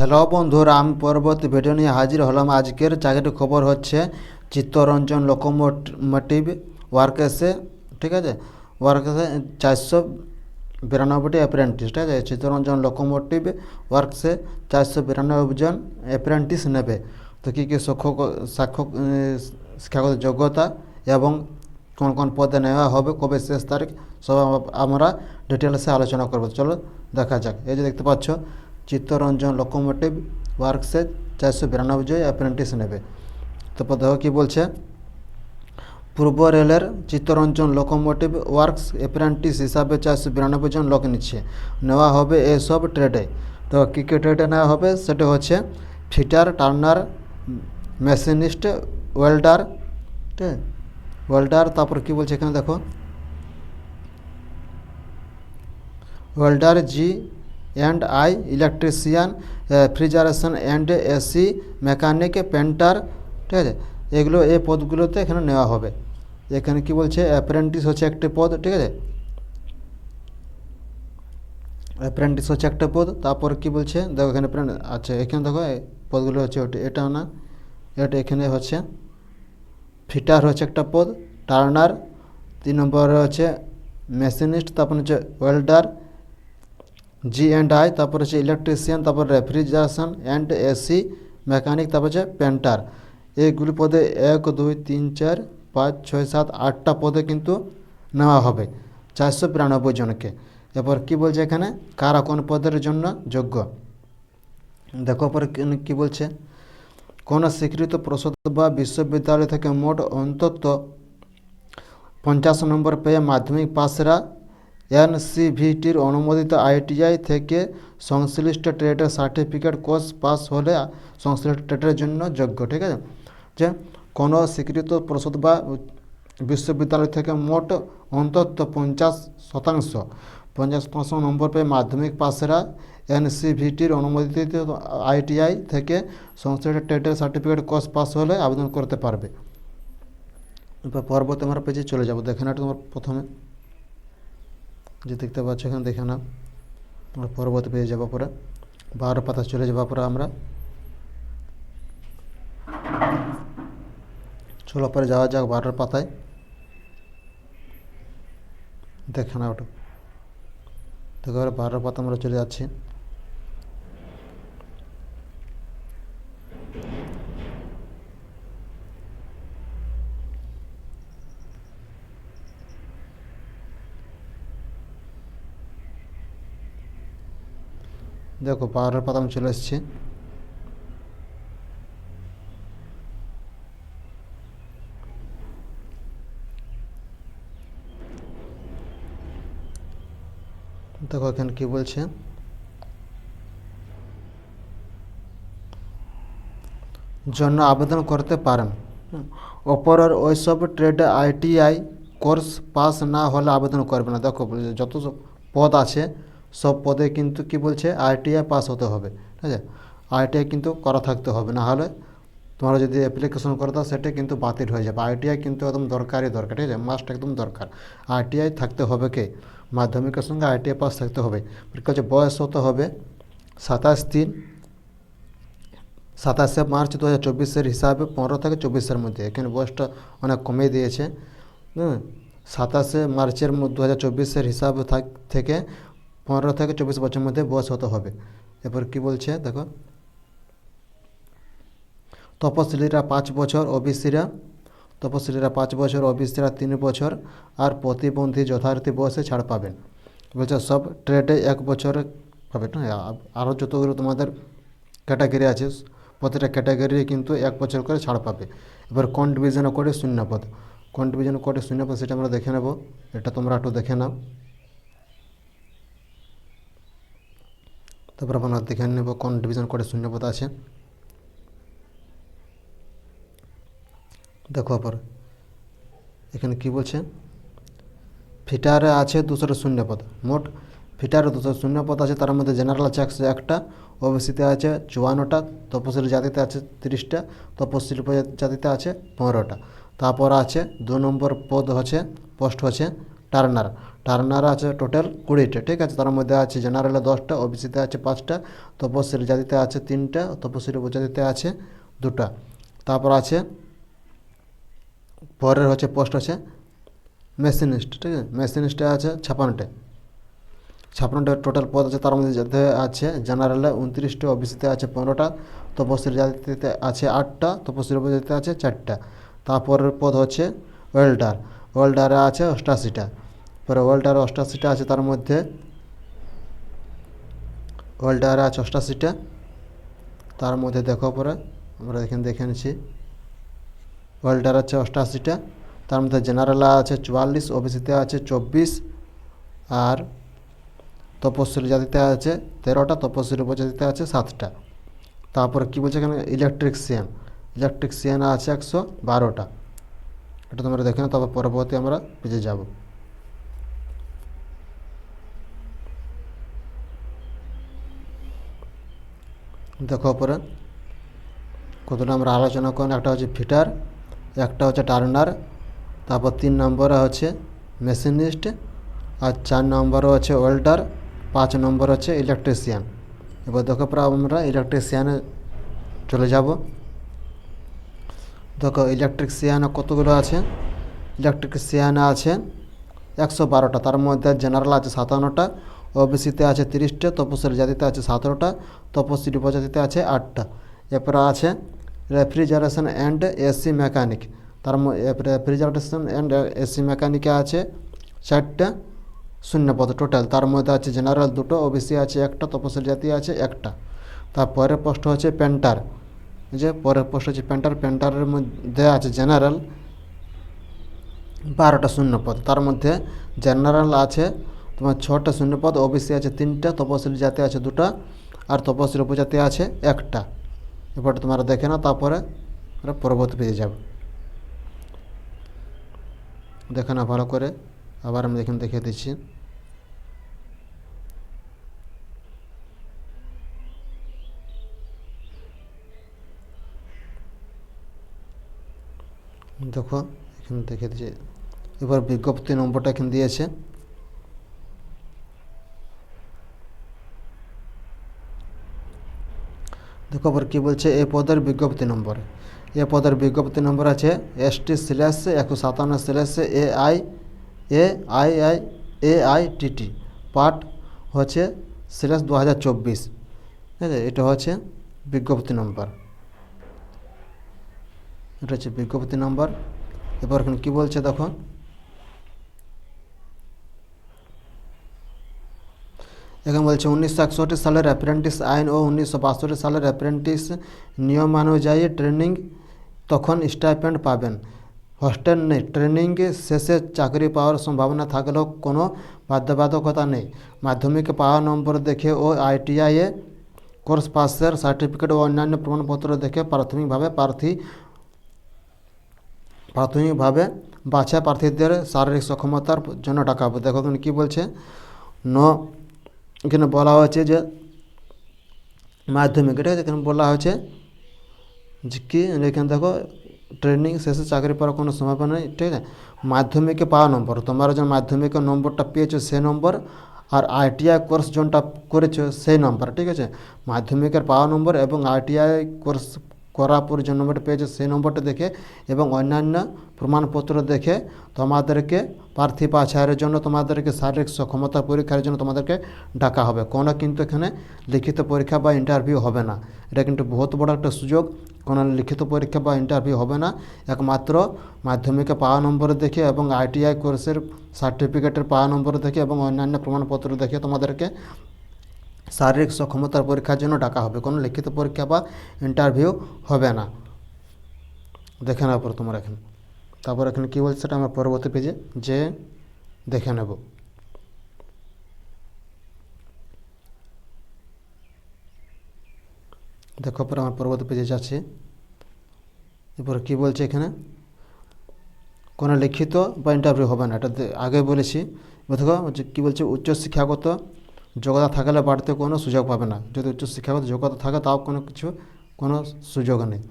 Hello বন্ধুরা আমি পরবর্তী ভিডিও নিয়ে হাজির হলাম। আজকের চাকরির খবর হচ্ছে, চিত্তরঞ্জন লোকোমোটিভ ওয়ার্কেসে, ঠিক আছে? ওয়ার্কেসে চারশো বিরানব্বইটি অ্যাপ্রেন্টিস ঠিক আছে? চিত্তরঞ্জন লোকোমোটিভ ওয়ার্কসে চারশো বিরানব্বই জন অ্যাপ্রেন্টিস নেবে। তো কী কী সাক্ষ্য সাক্ষ্য শিক্ষাগত যোগ্যতা এবং কোন কোন পদে নেওয়া হবে, কবে শেষ তারিখ, সব আমরা ডিটেলসে আলোচনা করব। চলো দেখা যাক। এই যে দেখতে পাচ্ছ চিত্তরঞ্জন লোকোমোটিভ ওয়ার্কসে চারশো বিরানব্বই অ্যাপ্রেন্টিস নেবে তারপর দেখো কী বলছে পূর্ব রেলের চিত্তরঞ্জন লোকোমোটিভ ওয়ার্কস অ্যাপ্রেন্টিস হিসাবে চারশো বিরানব্বই জন লোক নিচ্ছে নেওয়া হবে এসব ট্রেডে তো কী কী ট্রেডে নেওয়া হবে সেটা হচ্ছে ফিটার টার্নার মেশিনিস্ট ওয়েল্ডার ঠিক আছে ওয়েল্ডার তারপর কী বলছে এখানে দেখো welder G and I, electrician refrigeration and AC, mechanic, painter, ঠিক আছে? এগুলো এই পদগুলোতে এখানে নেওয়া হবে। এখানে কি বলছে? অ্যাপ্রেন্টিস হচ্ছে একটি পদ, ঠিক আছে? অ্যাপ্রেন্টিস হচ্ছে একটা পদ, তারপর কি বলছে? দেখো এখানে আচ্ছা এখানে দেখো পদগুলো হচ্ছে ওটা, এটা না, এটা এখানে হচ্ছে। ফিটার হচ্ছে একটা পদ, টার্নার, তিন নম্বর হচ্ছে মেশিনিস্ট, তারপর হচ্ছে ওয়েল্ডার জি অ্যান্ড আই তারপর হচ্ছে ইলেকট্রিশিয়ান তারপর রেফ্রিজারেশন অ্যান্ড এসি মেকানিক তারপর হচ্ছে পেন্টার এইগুলি পদে এক, দুই, তিন, চার, পাঁচ, ছয়, সাত, আটটা পদে কিন্তু নেওয়া হবে। চারশো বিরানব্বই জনকে। এরপর কি বলছে এখানে? কারা কোন পদের জন্য যোগ্য? দেখো পরে কি- বলছে? কোন স্বীকৃত প্রসদ বা বিশ্ববিদ্যালয় থেকে মোট অন্তত পঞ্চাশ নম্বর পেয়ে মাধ্যমিক পাসরা এনসিভিটির অনুমোদিত আইটিআই থেকে সংশ্লিষ্ট ট্রেডের সার্টিফিকেট কোর্স পাস হলে সংশ্লিষ্ট ট্রেডের জন্য যোগ্য, ঠিক আছে? যে কোনো স্বীকৃত প্রসদ বা বিশ্ববিদ্যালয় থেকে মোট অন্তত পঞ্চাশ শতাংশ পঞ্চাশ শতাংশ নম্বর পেয়ে মাধ্যমিক পাসেরা এনসিভিটির অনুমোদিত আইটিআই থেকে সংশ্লিষ্ট ট্রেডের সার্টিফিকেট কোর্স পাস হলে আবেদন করতে পারবে। এবার পরবর্তী পেজে চলে যাব। দেখে না তোমার প্রথমে যে দেখতে পাচ্ছ এখানে, দেখে না আমরা পর্বত পেয়ে যাব পরে। বারো পাতা চলে যাওয়ার পরে আমরা। চলো পরে যাওয়া যাক বারোর পাতায়। দেখে না ওটা। দেখো বারো বারোর পাতা আমরা চলে যাচ্ছি। দেখো বারোর পাতা আমি চলে এসেছি দেখো, এখানে কি বলছে? জন্য আবেদন করতে পারেন। অপরের ওইসব ট্রেডে আইটিআই কোর্স পাস না হলে আবেদন করবে না। দেখো, যত পদ আছে সব পদে কিন্তু কি বলছে? আইটিআই পাস হতে হবে, ঠিক আছে? আইটিআই কিন্তু করা থাকতে হবে, না হলে তোমরা যদি অ্যাপ্লিকেশন করে দাও সেটা কিন্তু বাতিল হয়ে যাবে। আইটিআই কিন্তু একদম দরকারই দরকার, ঠিক আছে? মাস্ট একদম দরকার। আইটিআই থাকতে হবে কে? মাধ্যমিকের সঙ্গে আইটিআই পাস থাকতে হবে। আছে বয়স হতে হবে? সাতাশ তিন। সাতাশে মার্চ দু হাজার চব্বিশের হিসাবে পনেরো থেকে চব্বিশের মধ্যে। এখানে বয়সটা অনেক কমিয়ে দিয়েছে। হুম? সাতাশে মার্চের দু হাজার চব্বিশের হিসাব থেকে পনেরো থেকে চব্বিশ বছরের মধ্যে বয়স হতে হবে। এরপর কি বলছে? দেখো। তপশিলীরা পাঁচ বছর ওবিসিরা তপশিলীরা পাঁচ বছর ওবিসিরা তিন বছর, আর প্রতিবন্ধী যথারীতি বয়সে ছাড় পাবেন। বলছে, সব ট্রেডে এক বছরে পাবে। না আরও যতগুলো তোমাদের ক্যাটাগরি আছে, প্রতিটা ক্যাটাগরি কিন্তু এক বছর করে ছাড় পাবে। এবার কোন ডিভিশনে করে শূন্যপদ? কোন ডিভিশনে করে শূন্যপদ সেটা আমরা দেখে নেব। এটা তোমরা একটু দেখে নাও। তারপর আমরা দেখে নেব কোন ডিভিশন করে শূন্যপদ আছে। দেখো পর এখানে কি বলছে? ফিটারে আছে দুশোটা শূন্যপদ, মোট ফিটারে দুশো শূন্যপদ আছে, তার মধ্যে জেনারেল আছে একশো একটা ওবিসিতে আছে চুয়ান্নটা, তপশিলি জাতিতে আছে তিরিশটা, তপশিলি জাতিতে আছে পনেরোটা। তারপর আছে দু নম্বর পদ হচ্ছে পোস্ট হচ্ছে টার্নার টার্নার আছে টোটাল কুড়িটা, ঠিক আছে? তার মধ্যে আছে জেনারেলে দশটা ওবিসিতে আছে পাঁচটা, তপশিলি জাতিতে আছে তিনটা, তপশিলি উপজাতিতে আছে দুটা। তারপর আছে, পরের হচ্ছে পোস্ট আছে মেশিনিস্ট ঠিক আছে? মেশিনিস্টে আছে ছাপান্নটা। ছাপ্পান্নটা টোটাল পদ আছে, তার মধ্যে যাতে আছে জেনারেলে উনত্রিশটা ওবিসিতে আছে পনেরোটা, তপশিলি জাতিতে আছে আটটা, তপশিলি উপজাতিতে আছে চারটা। তারপরের পদ হচ্ছে ওয়েল্ডার ওয়েল্ডারে আছে অষ্টাশিটা। পরে ওয়েল্ডারে অষ্টাশিটা আছে তার মধ্যে। ওয়েল্ডারে আছে অষ্টাশিটা। তার মধ্যে দেখো পরে আমরা এখানে দেখে নিচ্ছি। ওয়েল্ডার আছে অষ্টাশিটা, তার মধ্যে জেনারেল আছে চুয়াল্লিশ, ওবিসিতে আছে চব্বিশ, আর তপশিলি জাতিতে আছে তেরোটা তপশিলি উপজাতিতে আছে সাতটা। তারপরে কী বলছে এখানে? ইলেকট্রিকশিয়ান ইলেকট্রিকশিয়ান আছে একশো বারোটা। এটা তোমরা দেখে নাও, তারপর পরবর্তী আমরা পেজে যাব। দেখো পরে কতটা আমরা আলোচনা করেন একটা হচ্ছে ফিটার, একটা হচ্ছে টার্নার, তারপর তিন নম্বরে হচ্ছে মেশিনিস্ট, আর চার নম্বরে হচ্ছে ওয়েল্ডার, পাঁচ নম্বর হচ্ছে ইলেকট্রিশিয়ান। এবার দেখো পরে আমরা ইলেকট্রিশিয়ানে চলে যাব। দেখো ইলেকট্রিশিয়ানে কতগুলো আছে? ইলেকট্রিশিয়ানে আছে একশো বারোটা, তার মধ্যে জেনারেল আছে সাতান্নটা ওবিসিতে আছে তিরিশটা তপশিলি জাতিতে আছে সতেরোটা তপশিলি উপজাতিতে আছে আটটা। এরপরে আছে রেফ্রিজারেশন অ্যান্ড এসি মেকানিক তার রেফ্রিজারেশন অ্যান্ড এসি মেকানিকে আছে চারটা শূন্য পদ টোটাল তার মধ্যে আছে জেনারেল দুটো ওবিসি আছে একটা তপশিলি জাতি আছে একটা। তারপরের পোস্ট হচ্ছে পেন্টার যে পরের পোস্ট হচ্ছে পেন্টার পেন্টারের মধ্যে আছে জেনারেল বারোটা শূন্যপদ তার মধ্যে জেনারেল আছে তোমার ছটা শূন্যপদ ওবিসি আছে তিনটা তপশিলি জাতি আছে দুটা, আর তপশিলি উপজাতি আছে একটা। এবার তোমরা দেখে না তারপরে পরবর্তী পেজে যাব। দেখে না ভালো করে, আবার আমি এখানে দেখিয়ে দিচ্ছি। দেখো, এখানে দেখে দিচ্ছি। এবার বিজ্ঞপ্তি নম্বরটা এখানে দিয়েছে। দেখো আবার কী বলছে? এ পদের বিজ্ঞপ্তি নম্বর। এ পদের বিজ্ঞপ্তি নম্বর আছে এস টি স্ল্যাশ একশো সাতান্ন slash A I A I I, A I T T. Part হচ্ছে স্ল্যাশ দু হাজার চব্বিশ। ঠিক আছে? এটা হচ্ছে বিজ্ঞপ্তি নম্বর। এটা হচ্ছে বিজ্ঞপ্তি নম্বর। এবার এখানে কী বলছে দেখো? এখানে বলছে, উনিশশো একষট্টি সালের অ্যাপ্রেন্টিস আইন ও উনিশশো বাষট্টি সালের অ্যাপ্রেন্টিস নিয়মানুযায়ী ট্রেনিং তখন স্টাইপেন্ড পাবেন। হোস্টেল নেই ট্রেনিং শেষে চাকরি পাওয়ার সম্ভাবনা থাকলেও কোনো বাধ্যবাধকতা নেই। মাধ্যমিকে পাওয়া নম্বর দেখে ও আইটিআইয়ে কোর্স পাসের সার্টিফিকেট ও অন্যান্য প্রমাণপত্র দেখে প্রাথমিকভাবে প্রার্থী, প্রাথমিকভাবে বাছা প্রার্থীদের শারীরিক সক্ষমতার জন্য টাকা দেখো এখানে কী বলছে, ন এখানে বলা হয়েছে যে মাধ্যমিক, এটা এখানে বলা হয়েছে যে কি, এখানে দেখো ট্রেনিং শেষে চাকরি পাওয়ার কোনো সম্ভাবনা নেই, ঠিক আছে? মাধ্যমিকে পাওয়া নম্বর, তোমরা যে মাধ্যমিকের নম্বরটা পেয়েছ সেই নম্বর, আর আইটিআই কোর্স যোনটা করেছ সেই নম্বর, ঠিক আছে? মাধ্যমিকের পাওয়া নম্বর এবং আইটিআই কোর্স করার পর যে নম্বরটা পেয়েছ, সেই নম্বরটা দেখে এবং অন্যান্য প্রমাণপত্র দেখে তোমাদেরকে প্রার্থী বাছাইয়ের জন্য তোমাদেরকে শারীরিক সক্ষমতা পরীক্ষার জন্য তোমাদেরকে ডাকা হবে। কোনো কিন্তু এখানে লিখিত পরীক্ষা বা ইন্টারভিউ হবে না। এটা কিন্তু বহুত বড় একটা সুযোগ। কোনো লিখিত পরীক্ষা বা ইন্টারভিউ হবে না। একমাত্র মাধ্যমিকে পাওয়া নম্বর দেখে এবং আইটিআই কোর্সের সার্টিফিকেটের পাওয়া নম্বর দেখে এবং অন্যান্য প্রমাণপত্র দেখে তোমাদেরকে শারীরিক সক্ষমতার পরীক্ষার জন্য ডাকা হবে। কোনো লিখিত পরীক্ষা বা ইন্টারভিউ হবে না। দেখে নেওয়ার পর তোমার এখানে। তারপর এখানে কী বলছে সেটা আমরা পরবর্তী পেজে যে দেখে নেব। দেখো পরে আমার পরবর্তী পেজে যাচ্ছে। এরপর কী বলছে এখানে? কোনো লিখিত বা ইন্টারভিউ হবে না। এটা আগে বলেছি। দেখো কী বলছে? উচ্চ শিক্ষাগত যোগ্যতা থাকলে বাড়িতে কোনো সুযোগ পাবে না। যদি উচ্চ শিক্ষাগত যোগ্যতা থাকে, তাও কোনো কিছু, কোনো সুযোগ নেই।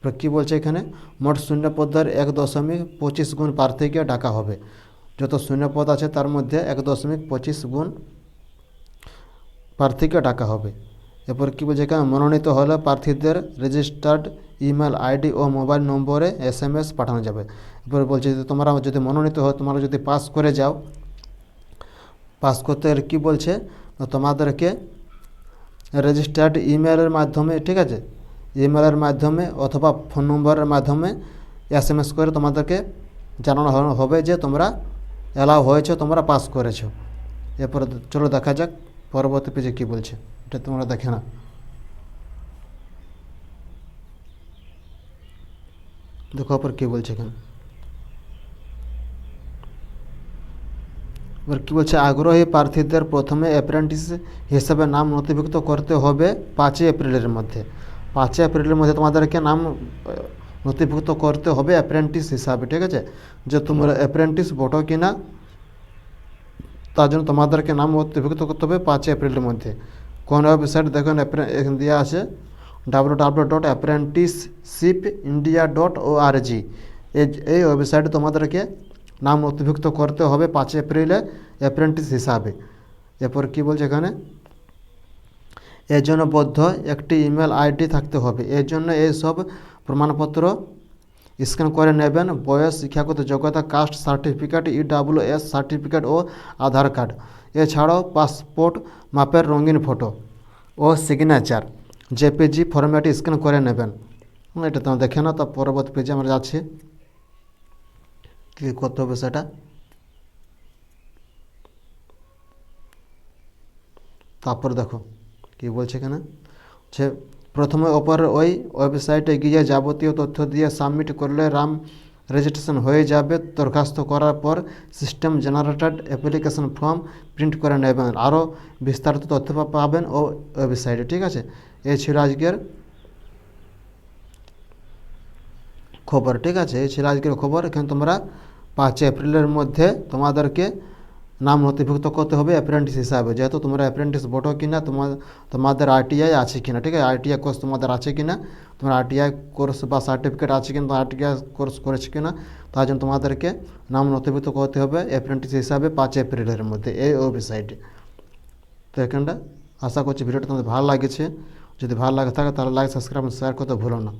এবার কী বলছে এখানে? মোট শূন্য পদ্মার এক দশমিক পঁচিশ গুণ প্রার্থীকে ডাকা হবে। যত শূন্য পদ আছে, তার মধ্যে এক দশমিক পঁচিশ গুণ প্রার্থীকে ডাকা হবে। এরপর কী বলছে এখানে? মনোনীত হলে প্রার্থীদের রেজিস্টার্ড ইমেল আইডি ও মোবাইল নম্বরে এস এম এস পাঠানো যাবে। এরপর বলছে যে, তোমরা যদি মনোনীত হয় তোমরা যদি পাস করে যাও। পাস করতে কী বলছে? তোমাদেরকে রেজিস্টার্ড ইমেলের মাধ্যমে, ঠিক আছে? ইমেলের মাধ্যমে অথবা ফোন নম্বরের মাধ্যমে এস এম এস করে তোমাদেরকে জানানো হবে যে তোমরা অ্যালাউ হয়েছে, তোমরা পাস করেছ। এরপরে চলো দেখা যাক পরবর্তী পেজে কী বলছে। এটা তোমরা দেখে না দেখো পর কী বলছে এখানে। এবার কী বলছে? আগ্রহী প্রার্থীদের প্রথমে অ্যাপ্রেন্টিস হিসাবে নাম নথিভুক্ত করতে হবে পাঁচই এপ্রিলের মধ্যে। পাঁচই এপ্রিলের মধ্যে তোমাদেরকে নাম নথিভুক্ত করতে হবে অ্যাপ্রেন্টিস হিসাবে, ঠিক আছে? যে তোমরা অ্যাপ্রেন্টিস বটো কি না তার জন্য তোমাদেরকে নাম নথিভুক্ত করতে হবে পাঁচই এপ্রিলের মধ্যে। কোন ওয়েবসাইট দেখুন এখানে দেওয়া আছে। W W dot apprenticeship India dot O R G এই ওয়েবসাইটে তোমাদেরকে নাম নথিভুক্ত করতে হবে পাঁচ এপ্রিলে অ্যাপ্রেন্টিস হিসাবে। এরপর কি বলছে এখানে? এর জন্য বদ্ধ একটি ইমেল আইডি থাকতে হবে। এর জন্য এইসব প্রমাণপত্র স্ক্যান করে নেবেন। বয়স, শিক্ষাগত যোগ্যতা কাস্ট সার্টিফিকেট এস সার্টিফিকেট ও আধার কার্ড। এছাড়াও পাসপোর্ট মাপের রঙিন ফটো ও সিগনেচার জেপিজি ফরম্যাটে স্ক্যান করে নেবেন। এটা তো দেখে না তো পরবর্তী পেজে আমরা যাচ্ছি। কী করতে হবে সেটা। তারপর দেখো কি বলছে এখানে? যে প্রথমে ওপরের ওই ওয়েবসাইটে গিয়ে যাবতীয় তথ্য দিয়ে সাবমিট করলে রাম রেজিস্ট্রেশন হয়ে যাবে। দরখাস্ত করার পর system generated application form print করে নেবেন। আরও বিস্তারিত তথ্য পাবেন ও ওয়েবসাইটে, ঠিক আছে? এই ছিল আজকের খবর, ঠিক আছে? এই ছিল আজকের খবর। এখানে তোমরা পাঁচ এপ্রিলের মধ্যে তোমাদেরকে নাম নথিভুক্ত করতে হবে অ্যাপ্রেন্টিস হিসাবে। যেহেতু তোমরা অ্যাপ্রেন্টিস বটো কিনা তোমার তোমাদের আরটিআই আছে কিনা, ঠিক আছে? আরটিআই কোর্স তোমাদের আছে কিনা, তোমার আরটিআই কোর্স বা সার্টিফিকেট আছে কিনা আরটিআই কোর্স করেছে কিনা, তার জন্য তোমাদেরকে নাম নথিভুক্ত করতে হবে অ্যাপ্রেন্টিস হিসাবে পাঁচ এপ্রিলের মধ্যে, এই ওয়েবসাইটে তো এখানটা আশা করছি ভিডিওটা তোমাদের ভালো লাগেছে। যদি ভালো লাগে থাকে তাহলে লাইক সাবস্ক্রাইব শেয়ার করতে ভুলো না।